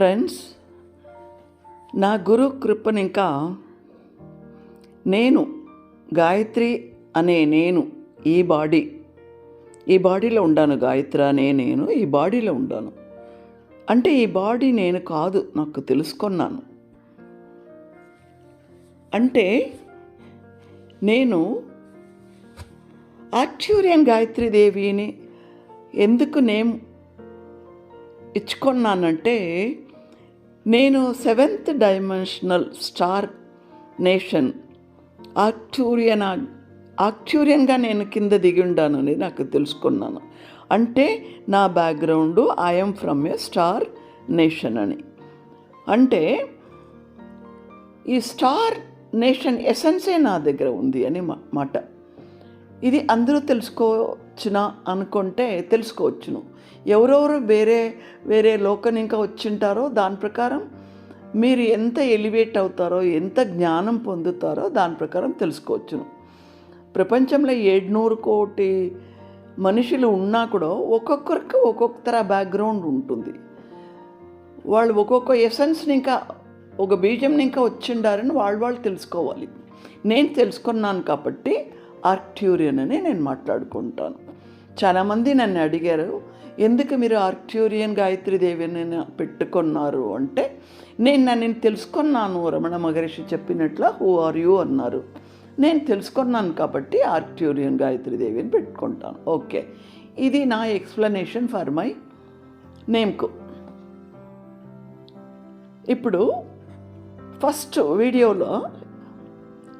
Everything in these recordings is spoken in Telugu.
ఫ్రెండ్స్ నా గురు కృపను ఇంకా నేను గాయత్రి అనే నేను ఈ బాడీ ఈ బాడీలో ఉండాను గాయత్రి అనే నేను ఈ బాడీలో ఉండాను. అంటే ఈ బాడీ నేను కాదు నాకు తెలుసుకున్నాను. అంటే నేను ఆక్చురియన్ గాయత్రి దేవిని ఎందుకు నేమ్ ఇచ్చుకున్నానంటే నేను seventh dimensional star nation. Arcturian ఆక్టూరియన్గా నేను కింద దిగి ఉండానని నాకు తెలుసుకున్నాను. అంటే నా background I'm from a star nation అని. అంటే ఈ స్టార్ నేషన్ ఎసెన్సే నా దగ్గర ఉంది అని మా- మాట. ఇది అందరూ తెలుసుకో వచ్చిన అనుకుంటే తెలుసుకోవచ్చును. ఎవరెవరు వేరే వేరే లోకం ఇంకా వచ్చింటారో దాని ప్రకారం మీరు ఎంత ఎలివేట్ అవుతారో ఎంత జ్ఞానం పొందుతారో దాని ప్రకారం తెలుసుకోవచ్చును. ప్రపంచంలో ఏడునూరు కోటి మనుషులు ఉన్నా కూడా ఒక్కొక్కరికి ఒక్కొక్క బ్యాక్గ్రౌండ్ ఉంటుంది. వాళ్ళు ఒక్కొక్క ఎసెన్స్ని ఇంకా ఒక బీజంని ఇంకా వచ్చిండారని వాళ్ళు వాళ్ళు తెలుసుకోవాలి. నేను తెలుసుకున్నాను కాబట్టి ఆర్క్ట్యూరియన్ అని నేను మాట్లాడుకుంటాను. చాలామంది నన్ను అడిగారు ఎందుకు మీరు ఆర్క్యూరియన్ గాయత్రి దేవిని పెట్టుకున్నారు? అంటే నేను నన్ను తెలుసుకున్నాను రమణ మహర్షి చెప్పినట్ల హూ ఆర్ యూ? అన్నారు. నేను తెలుసుకున్నాను కాబట్టి ఆర్క్యూరియన్ గాయత్రి దేవిని పెట్టుకుంటాను. ఓకే. ఇది నా ఎక్స్ప్లెనేషన్ ఫర్ మై నేమ్కు ఇప్పుడు ఫస్ట్ వీడియోలో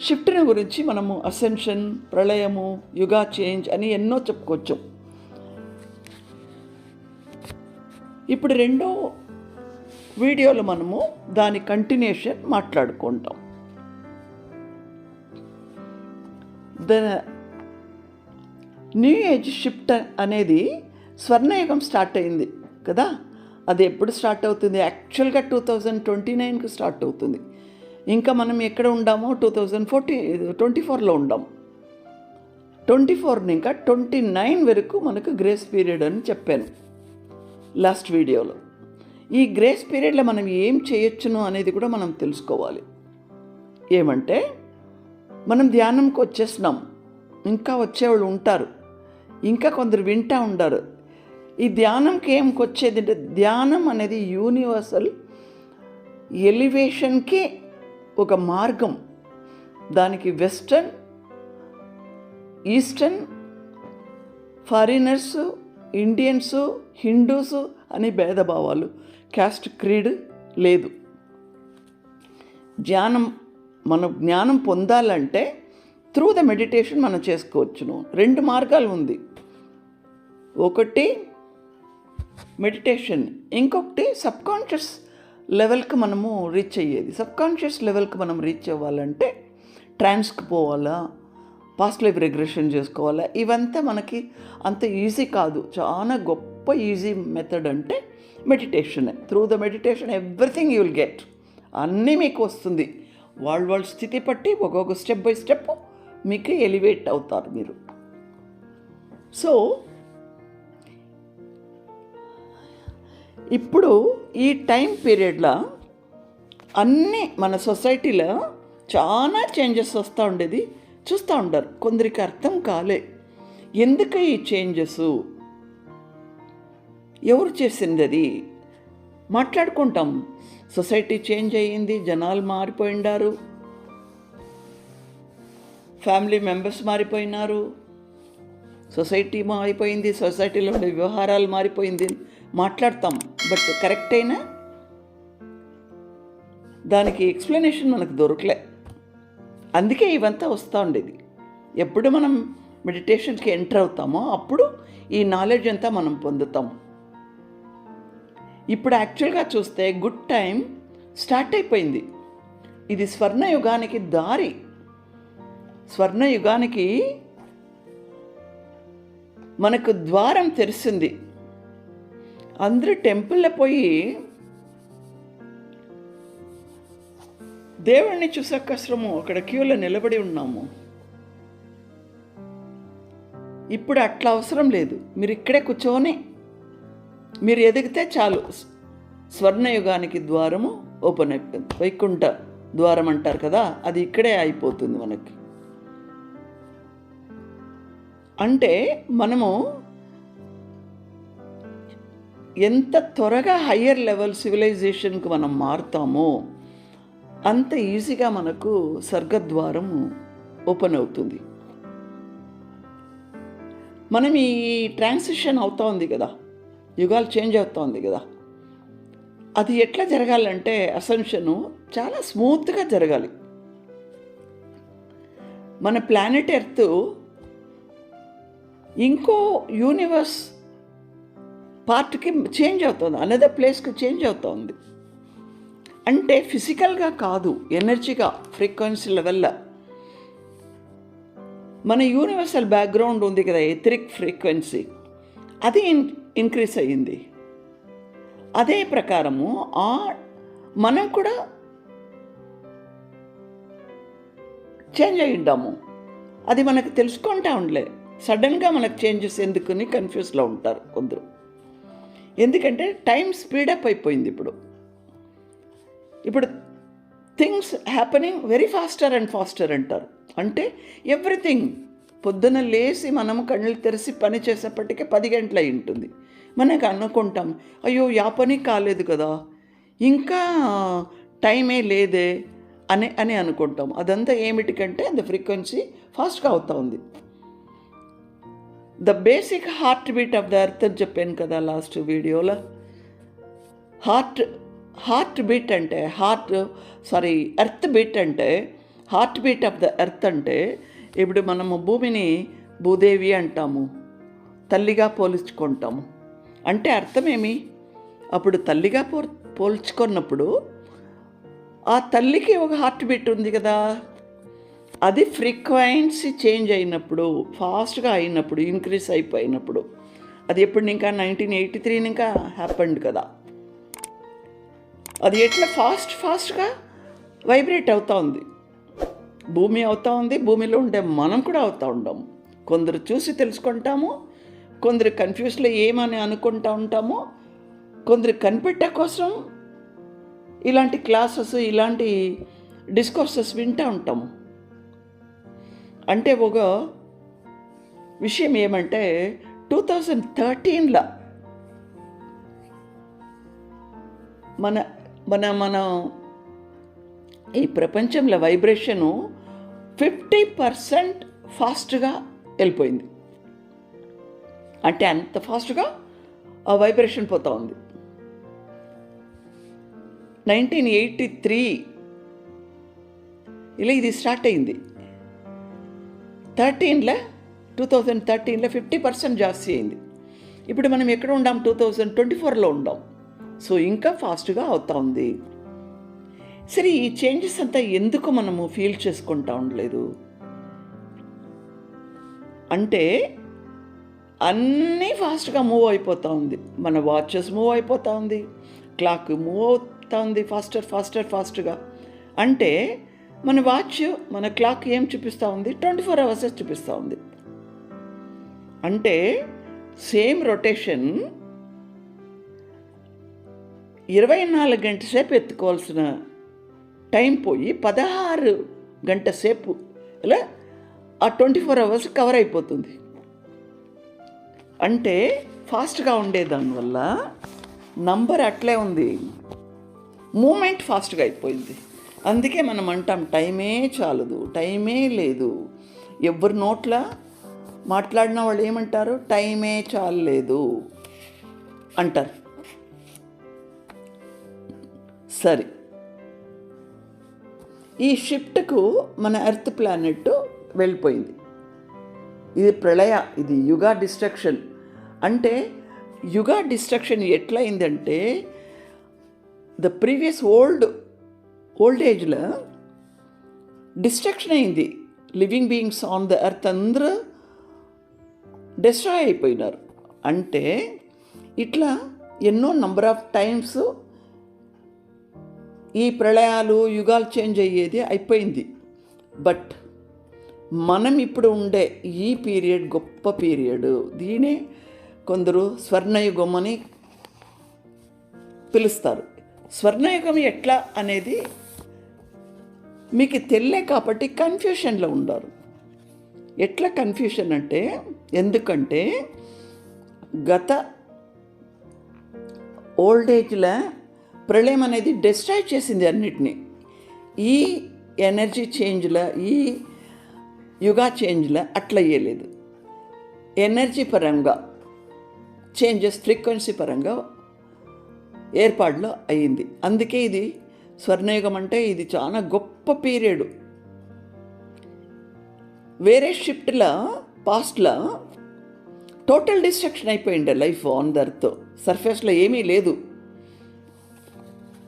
షిఫ్ట్ని గురించి మనము అసెన్షన్ ప్రళయము యుగా చేంజ్ అని ఎన్నో చెప్పుకోవచ్చు. ఇప్పుడు రెండో వీడియోలో మనము దాని కంటిన్యూషన్ మాట్లాడుకుంటాం. ద న్యూ ఏజ్ షిఫ్ట్ అనేది స్వర్ణయుగం స్టార్ట్ అయింది కదా? అది ఎప్పుడు స్టార్ట్ అవుతుంది? యాక్చువల్గా టూ థౌజండ్ ట్వంటీ నైన్కి స్టార్ట్ అవుతుంది. ఇంకా మనం ఎక్కడ ఉండామో టూ థౌజండ్ ఫోర్టీ ట్వంటీ ఫోర్లో ఉండాం. ట్వంటీ ఫోర్ని ఇంకా ట్వంటీ నైన్ వరకు మనకు గ్రేస్ పీరియడ్ అని చెప్పాను లాస్ట్ వీడియోలో ఈ గ్రేస్ పీరియడ్లో మనం ఏం చేయొచ్చును అనేది కూడా మనం తెలుసుకోవాలి. ఏమంటే మనం ధ్యానంకి వచ్చేసినాం. ఇంకా వచ్చేవాళ్ళు ఉంటారు. ఇంకా కొందరు వింటా ఉంటారు ఈ ధ్యానంకి ఏమికి వచ్చేది అంటే ధ్యానం అనేది యూనివర్సల్ ఎలివేషన్కి ఒక మార్గం. దానికి western eastern foreigners Indians Hindus అని భేదభావాలు. క్యాస్ట్ క్రీడ్ లేదు. ధ్యానం మనం జ్ఞానం పొందాలంటే త్రూ ద మెడిటేషన్ మనం చేసుకోవచ్చును. రెండు మార్గాలు ఉంది. ఒకటి మెడిటేషన్ ఇంకొకటి సబ్కాన్షియస్ లెవెల్కి మనము రీచ్ అయ్యేది. సబ్కాన్షియస్ లెవెల్కి మనం రీచ్ అవ్వాలంటే ట్రాన్స్కి పోవాలా పాస్ట్ లైఫ్ రిగ్రెషన్ చేసుకోవాలా ఇవంతా మనకి అంత ఈజీ కాదు. చాలా గొప్ప ఈజీ మెథడ్ అంటే మెడిటేషనే through the meditation everything you will get అన్నీ మీకు వస్తుంది. వాళ్ళ వాళ్ళ స్థితి పట్టి ఒక్కొక్క స్టెప్ బై స్టెప్ మీకు ఎలివేట్ అవుతారు మీరు. సో ఇప్పుడు ఈ టైం పీరియడ్లో అన్నీ మన సొసైటీలో చాలా చేంజెస్ వస్తూ ఉండేది. చూస్తూ ఉంటారు కొందరికి అర్థం కాలే. ఎందుకు ఈ చేంజెస్ ఎవరు చేసింది అది మాట్లాడుకుంటాం. సొసైటీ చేంజ్ అయ్యింది. జనాలు మారిపోయిండారు. ఫ్యామిలీ మెంబర్స్ మారిపోయినారు. సొసైటీ మారిపోయింది. సొసైటీలో ఉండే వ్యవహారాలు మారిపోయింది. మాట్లాడతాం. బట్ కరెక్ట్ అయినా దానికి ఎక్స్ప్లెనేషన్ మనకు దొరకలే. అందుకే ఇవంతా వస్తూ ఉండేది. ఎప్పుడు మనం మెడిటేషన్కి ఎంటర్ అవుతామో అప్పుడు ఈ నాలెడ్జ్ అంతా మనం పొందుతాము ఇప్పుడు యాక్చువల్గా చూస్తే గుడ్ టైం స్టార్ట్ అయిపోయింది. ఇది స్వర్ణయుగానికి దారి. స్వర్ణయుగానికి మనకు ద్వారం తెరిసింది. అందరూ టెంపుల్లో పోయి దేవుణ్ణి చూసాక చూసక్కసరము అక్కడ క్యూలో నిలబడి ఉన్నాము. ఇప్పుడు అట్లా అవసరం లేదు. మీరు ఇక్కడే కూర్చొని మీరు ఎదిగితే చాలు. స్వర్ణయుగానికి ద్వారము ఓపెన్ అయిపోయింది వైకుంఠ ద్వారం అంటారు కదా అది ఇక్కడే అయిపోతుంది మనకి. అంటే మనము ఎంత త్వరగా హయ్యర్ లెవెల్ సివిలైజేషన్కి మనం మారుతామో అంత ఈజీగా మనకు స్వర్గద్వారం ఓపెన్ అవుతుంది. మనం ఈ ట్రాన్సిషన్ అవుతా ఉంది కదా. యుగాలు చేంజ్ అవుతా ఉంది కదా. అది ఎట్లా జరగాలంటే అసంషను చాలా స్మూత్గా జరగాలి. మన ప్లానెట్ ఎర్త్ ఇంకో యూనివర్స్ పార్ట్కి చేంజ్ అవుతుంది. అనదర్ ప్లేస్కి చేంజ్ అవుతుంది. అంటే ఫిజికల్గా కాదు ఎనర్జీగా ఫ్రీక్వెన్సీ లెవెల్లో. మన యూనివర్సల్ బ్యాక్గ్రౌండ్ ఉంది కదా ఎథరిక్ ఫ్రీక్వెన్సీ. అది ఇన్ ఇంక్రీస్ అయ్యింది. అదే ప్రకారము ఆ మనం కూడా చేంజ్ అయి ఉంటాము అది మనకు తెలుసుకుంటా ఉండలే. సడన్గా మనకు చేంజెస్ ఎందుకుని కన్ఫ్యూజ్లో ఉంటారు కొందరు. ఎందుకంటే టైం స్పీడప్ అయిపోయింది ఇప్పుడు. ఇప్పుడు things happening very faster and faster అంటారు. అంటే ఎవ్రీథింగ్ పొద్దున లేచి మనం కళ్ళు తెరిచి పని చేసేప్పటికే పది గంటలు అయి ఉంటుంది. మనకు అనుకుంటాం అయ్యో యా పని కాలేదు కదా. ఇంకా టైమే లేదే అని అని అనుకుంటాం. అదంతా ఏమిటికంటే ద ఫ్రీక్వెన్సీ ఫాస్ట్గా అవుతా ఉంది. The basic heart beat of the earth అని చెప్పాను కదా లాస్ట్ వీడియోలో హార్ట్ హార్ట్ బీట్ అంటే హార్ట్ సారీ ఎర్త్ బీట్ అంటే heart beat of the earth అంటే ఇప్పుడు మనము భూమిని భూదేవి అంటాము తల్లిగా పోల్చుకుంటాము. అంటే అర్థమేమి అప్పుడు తల్లిగా పో పోల్చుకున్నప్పుడు ఆ తల్లికి ఒక హార్ట్ బీట్ ఉంది కదా. అది ఫ్రీక్వెన్సీ చేంజ్ అయినప్పుడు ఫాస్ట్గా అయినప్పుడు ఇంక్రీస్ అయిపోయినప్పుడు అది ఎప్పుడు ఇంకా నైన్టీన్ ఎయిటీ త్రీ ఇంకా హ్యాపెండ్ కదా. అది ఎట్లా? ఫాస్ట్ ఫాస్ట్గా వైబ్రేట్ అవుతూ ఉంది. భూమి అవుతూ ఉంది. భూమిలో ఉండే మనం కూడా అవుతూ ఉంటాము కొందరు చూసి తెలుసుకుంటాము కొందరు కన్ఫ్యూజ్లో ఏమని అనుకుంటా ఉంటాము కొందరు కనిపెట్టే కోసం ఇలాంటి క్లాసెస్ ఇలాంటి డిస్కోర్సెస్ వింటూ ఉంటాము. అంటే ఒక విషయం ఏమంటే టూ థౌజండ్ థర్టీన్లో మన మన మన ఈ ప్రపంచంలో వైబ్రేషను ఫిఫ్టీ పర్సెంట్ ఫాస్ట్గా వెళ్ళిపోయింది. అంటే అంత ఫాస్ట్గా ఆ వైబ్రేషన్ పోతూ ఉంది. నైన్టీన్ ఎయిటీ త్రీ ఇలా ఇది స్టార్ట్ అయింది. థర్టీన్లో టూ థౌజండ్ థర్టీన్లో ఫిఫ్టీ పర్సెంట్ జాస్తి అయింది. ఇప్పుడు మనం ఎక్కడ ఉండాం? టూ థౌజండ్ ట్వంటీ ఫోర్లో ఉండాం. సో ఇంకా ఫాస్ట్గా అవుతా ఉంది. సరే ఈ చేంజెస్ అంతా ఎందుకు మనము ఫీల్ చేసుకుంటా ఉండలేదు? అంటే అన్నీ ఫాస్ట్గా మూవ్ అయిపోతూ ఉంది. మన వాచెస్ మూవ్ అయిపోతూ ఉంది. క్లాక్ మూవ్ అవుతూ ఉంది ఫాస్టర్ ఫాస్టర్ ఫాస్ట్గా. అంటే మన వాచ్ మన క్లాక్ ఏం చూపిస్తూ ఉంది? ట్వంటీ ఫోర్ అవర్సెస్ చూపిస్తూ ఉంది. అంటే సేమ్ రొటేషన్ ఇరవై నాలుగు గంట సేపు ఎత్తుకోవాల్సిన టైం పోయి పదహారు గంట సేపు ఇలా ఆ ట్వంటీ ఫోర్ అవర్స్ కవర్ అయిపోతుంది. అంటే ఫాస్ట్గా ఉండే దానివల్ల నంబర్ అట్లే ఉంది. మూమెంట్ ఫాస్ట్గా అయిపోయింది. అందుకే మనం అంటాం టైమే చాలదు టైమే లేదు. ఎవరి నోట్ల మాట్లాడిన వాళ్ళు ఏమంటారు? టైమే చాలలేదు. అంటారు. సరే. ఈ షిఫ్ట్కు మన ఎర్త్ ప్లానెట్ వెళ్ళిపోయింది. ఇది ప్రళయ ఇది యుగా డిస్ట్రక్షన్. అంటే యుగా డిస్ట్రక్షన్ ఎట్లయిందంటే ద ప్రీవియస్ ఓల్డ్ ఓల్డేజ్లో డిస్ట్రక్షన్ అయింది. Living beings on the earth అందరూ డిస్ట్రాయ్ అయిపోయినారు. అంటే ఇట్లా ఎన్నో నంబర్ ఆఫ్ టైమ్స్ ఈ ప్రళయాలు యుగాలు చేంజ్ అయ్యేది అయిపోయింది. బట్ మనం ఇప్పుడు ఉండే ఈ పీరియడ్ గొప్ప పీరియడ్ దీనే కొందరు స్వర్ణయుగం అని పిలుస్తారు. స్వర్ణయుగం ఎట్లా అనేది మీకు తెలియలే కాబట్టి కన్ఫ్యూషన్లో ఉండారు ఎట్లా కన్ఫ్యూషన్ అంటే ఎందుకంటే గత ఓల్డేజ్లో ప్రళయం అనేది డిస్ట్రాయ్ చేసింది అన్నిటినీ. ఈ ఎనర్జీ చేంజ్లో ఈ యుగా చేంజ్లో అట్లా అయ్యలేదు. ఎనర్జీ పరంగా చేంజెస్ ఫ్రీక్వెన్సీ పరంగా ఏర్పాటులో అయ్యింది. అందుకే ఇది స్వర్ణయుగం అంటే ఇది చాలా గొప్ప పీరియడ్. వేరే షిఫ్ట్ల పాస్ట్లో టోటల్ డిస్ట్రక్షన్ అయిపోయిండే లైఫ్ ఆన్ ద సర్ఫేస్లో ఏమీ లేదు.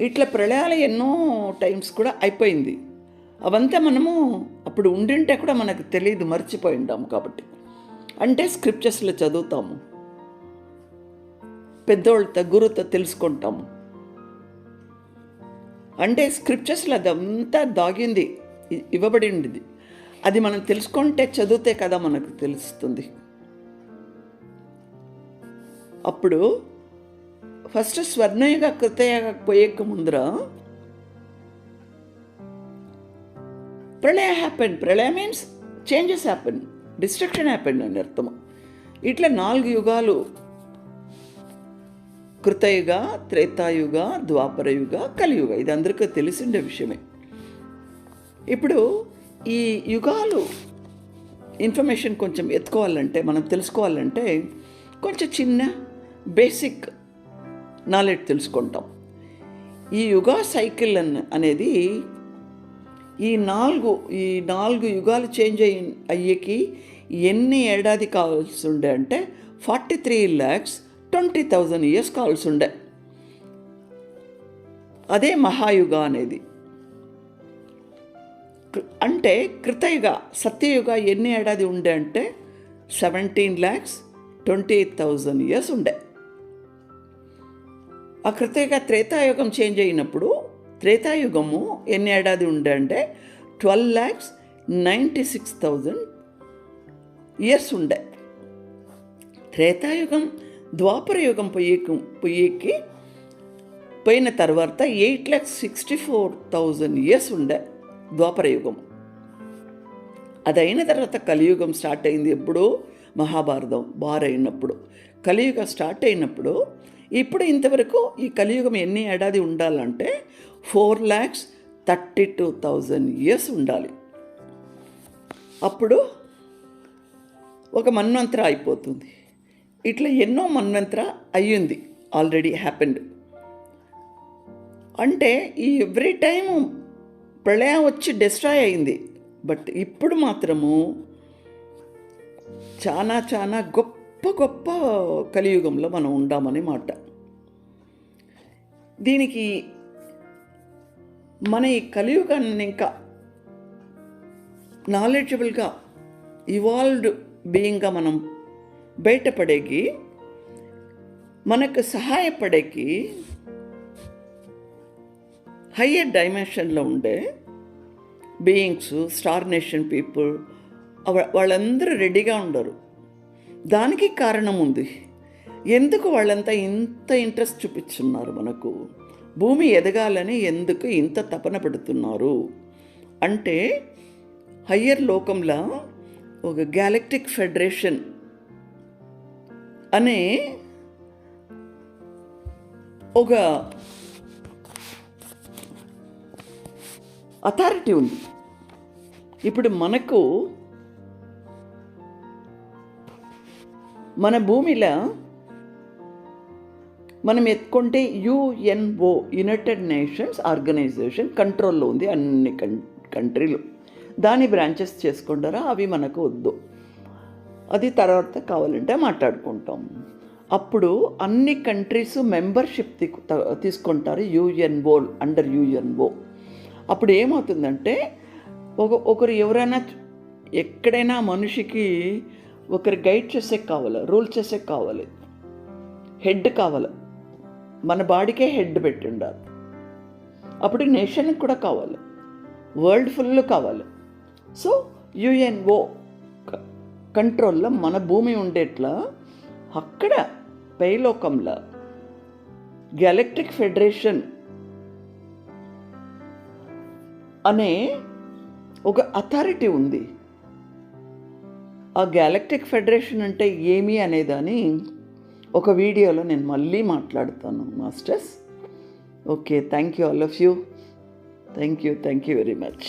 ఇట్లా ప్రళయాలు ఎన్నో టైమ్స్ కూడా అయిపోయింది. అవంతా మనము అప్పుడు ఉండింటే కూడా మనకు తెలియదు మర్చిపోయి ఉంటాము కాబట్టి. అంటే స్క్రిప్చర్స్లో చదువుతాము. పెద్దోళ్ళతో గురుతో తెలుసుకుంటాము. అంటే స్క్రిప్చర్స్లో అదంతా దాగింది ఇవ్వబడింది ఇవ్వబడి ఉండేది. అది మనం తెలుసుకుంటే చదివితే కదా మనకు తెలుస్తుంది. అప్పుడు ఫస్ట్ స్వర్ణయుగ కృతయుగ పోయేక ముందర ప్రళయ హ్యాపెన్ ప్రళయ means changes happen destruction happen అని అర్థం. ఇట్లా నాలుగు యుగాలు కృతయుగ త్రేతాయుగ ద్వాపరయుగ కలియుగ. ఇది అందరికీ తెలిసిండే విషయమే. ఇప్పుడు ఈ యుగాలు ఇన్ఫర్మేషన్ కొంచెం ఎత్తుకోవాలంటే మనం తెలుసుకోవాలంటే కొంచెం చిన్న బేసిక్ నాలెడ్జ్ తెలుసుకుంటాం. ఈ యుగా సైకిల్ అన్- అనేది ఈ నాలుగు ఈ నాలుగు యుగాలు చేంజ్ అయ్యి అయ్యేకి ఎన్ని ఏడాది కావాల్సి ఉండే అంటే forty three lakhs twenty thousand years కావాల్సి ఉండే. అదే మహాయుగ అనేది. అంటే కృతయుగ సత్యయుగ ఎన్ని ఏడాది ఉండే అంటే seventeen lakhs twenty eight thousand years ఉండే. ఆ కృతయుగ త్రేతాయుగం చేంజ్ అయినప్పుడు త్రేతాయుగము ఎన్ని ఏడాది ఉండే అంటే twelve lakhs ninety six thousand years ఉండే. త్రేతాయుగం ద్వాపరయుగం పొయ్యికి పొయ్యికి పోయిన తర్వాత eight lakhs sixty four thousand years ఉండే ద్వాపరయుగం అది అయిన తర్వాత కలియుగం స్టార్ట్ అయింది ఎప్పుడో? మహాభారతం బార్ అయినప్పుడు. కలియుగం స్టార్ట్ అయినప్పుడు ఇప్పుడు ఇంతవరకు ఈ కలియుగం ఎన్ని ఏడాది ఉండాలంటే four lakhs thirty two thousand years ఉండాలి. అప్పుడు ఒక మన్వంతర అయిపోతుంది. ఇట్లా ఎన్నో మన్వంతర అయ్యింది ఆల్రెడీ హ్యాపెండ్ అంటే ఈ ఎవ్రీ టైము ప్రళయం వచ్చి డిస్ట్రాయ్ అయింది బట్ ఇప్పుడు మాత్రము చాలా చాలా గొప్ప గొప్ప కలియుగంలో మనం ఉండామని మాట. దీనికి మన ఈ కలియుగాన్ని ఇంకా నాలెడ్జబుల్గా ఇవాల్వ్డ్ బీయింగ్గా మనం బయటపడేకి మనకు సహాయపడేకి హయ్యర్ డైమెన్షన్లో ఉండే బీయింగ్స్ స్టార్ నేషన్ పీపుల్ వాళ్ళందరూ రెడీగా ఉండరు. దానికి కారణం ఉంది. ఎందుకు వాళ్ళంతా ఇంత ఇంట్రెస్ట్ చూపిస్తున్నారు మనకు? భూమి ఎదగాలని ఎందుకు ఇంత తపన పడుతున్నారు? అంటే హయ్యర్ లోకంలో ఒక గ్యాలక్టిక్ ఫెడరేషన్ అనే ఒక అథారిటీ ఉంది. ఇప్పుడు మనకు మన భూమిలో మనం ఎత్తుకుంటే యుఎన్ఓ యునైటెడ్ నేషన్స్ ఆర్గనైజేషన్ కంట్రోల్లో ఉంది అన్ని కం కంట్రీలు దాని బ్రాంచెస్ చేసుకుంటారా? అవి మనకు వద్దు. అది తర్వాత కావాలంటే మాట్లాడుకుంటాం. అప్పుడు అన్ని కంట్రీస్ మెంబర్షిప్ తీసుకుంటారు యుఎన్ఓ అండర్ యుఎన్ఓ అప్పుడు ఏమవుతుందంటే ఒక ఒకరు ఎవరైనా ఎక్కడైనా మనిషికి ఒకరు గైడ్ చేసే కావాలి రూల్ చేసే కావాలి హెడ్ కావాలి మన బాడీకే హెడ్ పెట్టి ఉండాలి. అప్పుడు నేషన్కి కూడా కావాలి వరల్డ్ ఫుల్ కావాలి. సో యుఎన్ఓ కంట్రోల్లో మన భూమి ఉండేట్లా అక్కడ పైలోకంలో గ్యాలక్టిక్ ఫెడరేషన్ అనే ఒక అథారిటీ ఉంది. ఆ గ్యాలక్టిక్ ఫెడరేషన్ అంటే ఏమి అనేదాని ఒక వీడియోలో నేను మళ్ళీ మాట్లాడతాను masters. Okay thank you all of you. Thank you thank you very much.